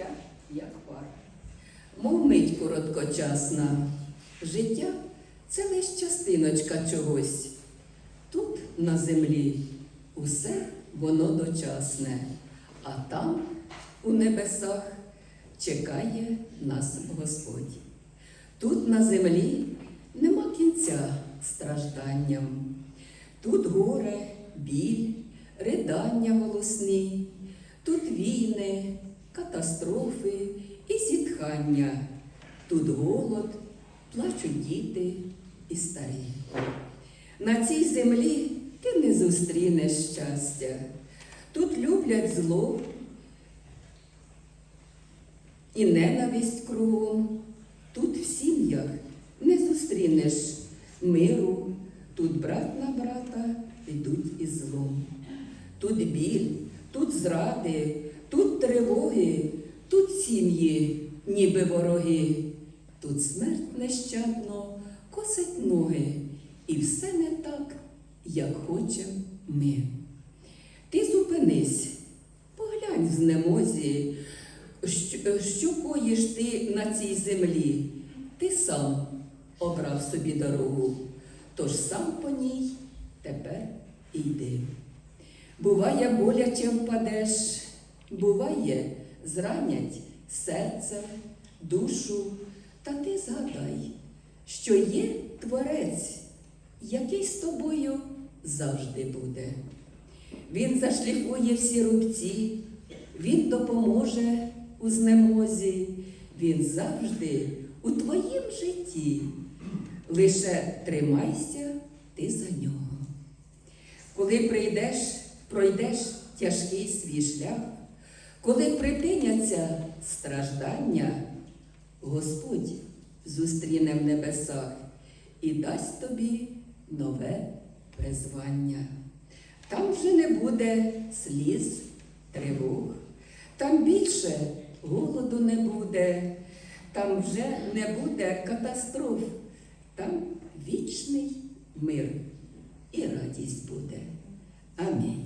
життя, як пар. Мов мить короткочасна. Життя це лиш частиночка чогось. Тут, на землі, усе воно дочасне, а там, у небесах, чекає нас Господь. Тут на землі нема кінця стражданням. Тут горе, біль, ридання голосні, тут війни, катастрофи і зітхання. Тут голод, плачуть діти і старі. На цій землі ти не зустрінеш щастя. Тут люблять зло і ненависть кругом. Тут в сім'ях не зустрінеш миру, тут брат на брата йдуть із злом. Тут біль, тут зради, тривоги, тут сім'ї, ніби вороги, тут смерть нещадно косить ноги, і все не так, як хочем ми. Ти зупинись, поглянь в знемозі, що, що коїш ти на цій землі. Ти сам обрав собі дорогу, тож сам по ній тепер йди. Буває, боляче впадеш, буває, зранять серце, душу, та ти згадай, що є творець, який з тобою завжди буде. Він зашліфує всі рубці, він допоможе у знемозі, він завжди у твоїм житті. Лише тримайся ти за нього. Коли прийдеш, пройдеш тяжкий свій шлях, коли припиняться страждання, Господь зустріне в небесах і дасть тобі нове призвання. Там вже не буде сліз, тривог, там більше голоду не буде, там вже не буде катастроф, там вічний мир і радість буде. Амінь.